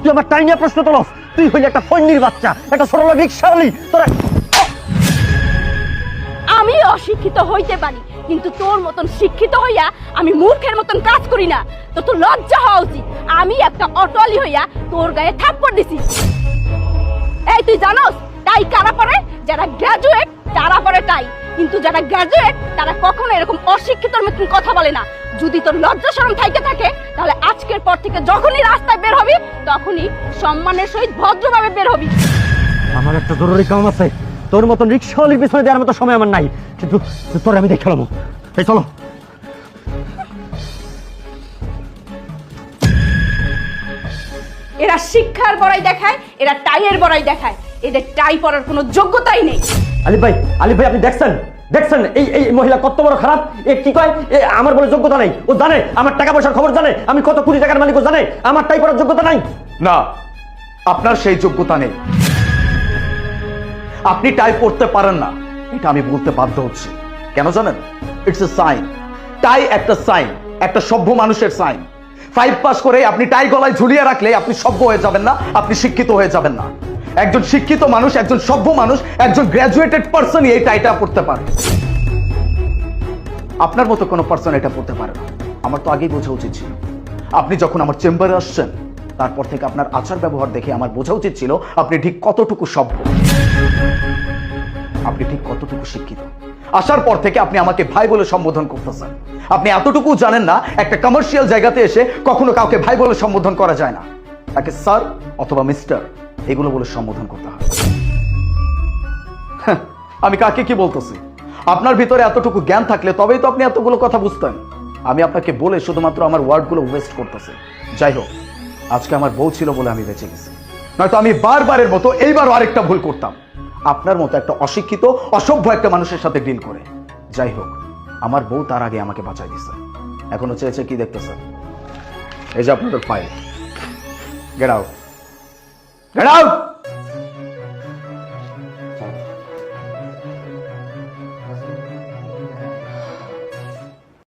তুই আমার টাই নিয়ে প্রশ্ন তোলস। তুই হইলি একটা পন্নির বাচ্চা, একটা লোক রিক্সাওয়ালি তোরা আমি অশিক্ষিত হইতে পারি, কিন্তু তোর মতন শিক্ষিত হইয়া আমি মূর্খের মতন কাজ করি না। তো তোর লজ্জা হওয়া উচিত। আমি একটা অটলি হইয়া তোর গায়ে থাপ্পড় দিছি। এই, তুই জানোস তাই কারা পরে? যারা গ্রাজুয়েট তারা পরে তাই কিন্তু যারা গ্রাজুয়েট তারা কখনো এরকম অশিক্ষিতর মতন কথা বলে না। যদি তোর লজ্জা শরম থাইকে থাকে, তাহলে আজকের পর থেকে যখনই তখনই সম্মানের সহিত ভদ্রভাবে বের হবি। আমার একটা জরুরি কাম আছে। তোর মতন রিক্সাওয়ালির পিছনে দেওয়ার মতো সময় আমার নাই। কিন্তু তোর আমি দেখালাম এই চলো। এরা শিক্ষার বড়াই দেখায় এরা টাইয়ের বড়াই দেখায়। এদের টাই পরার কোনো যোগ্যতাই নেই। আলিফ ভাই আলিফ ভাই আপনি দেখছেন? দেখছেন, এই এই মহিলা কত বড় খারাপ? এ কি কয়? এ আমার বলে যোগ্যতা নাই। ও জানে, আমার টাকা পয়সার খবর জানে, আমি কত কোটি টাকার মালিক ও জানে, আমার টাই করার যোগ্যতা নাই। না, আপনার সেই যোগ্যতা নেই। আপনি টাই পড়তে পারেন না, এটা আমি বলতে বাধ্য হচ্ছি। কেন জানেন? ইটস এ সাইন টাই একটা সাইন একটা সভ্য মানুষের সাইন ফাইভ পাস করে আপনি টাই গলায় ঝুলিয়ে রাখলে আপনি সভ্য হয়ে যাবেন না, আপনি শিক্ষিত হয়ে যাবেন না। একজন শিক্ষিত মানুষ, একজন সভ্য মানুষ, একজন গ্র্যাজুয়েটেড পার্সনই এই টাইটা পড়তে পারে। আপনার মতো কোনো পার্সন এটা পড়তে পারে না। আমার তো আগেই বোঝা উচিত ছিল। আপনি যখন আমার চেম্বারে আসছেন, তারপর থেকে আপনার আচার ব্যবহার দেখে আমার বোঝা উচিত ছিল, আপনি ঠিক কতটুকু সভ্য। আপনি ঠিক কতটুকু শিক্ষিত। আসার পর থেকে আপনি আমাকে ভাই বলে সম্বোধন করতেছেন। আপনি এতটুকু জানেন না, একটা কমার্শিয়াল জায়গাতে এসে কখনো কাউকে ভাই বলে সম্বোধন করা যায় না। তাকে স্যার অথবা মিস্টার এগুলো বলে সম্বোধন করতে হয় হ্যাঁ, আমি কাকে কি বলতেছি? আপনার ভিতরে এতটুকু জ্ঞান থাকলে তবেই তো আপনি এতগুলো কথা বুঝতেন। আমি আপনাকে বলে শুধুমাত্র আমার ওয়ার্ডগুলো ওয়েস্ট করতেছে। যাই হোক আজকে আমার বউ ছিল বলে আমি বেঁচে গেছি। নয়তো আমি বারবারের মতো এইবারও আরেকটা ভুল করতাম। আপনার মতো একটা অশিক্ষিত অসভ্য একটা মানুষের সাথে ডিল করে। যাই হোক আমার বউ তার আগে আমাকে বাঁচাই দিছে এখনও চেয়েছে কি দেখতেছে? এই যে আপনাদের file get out get out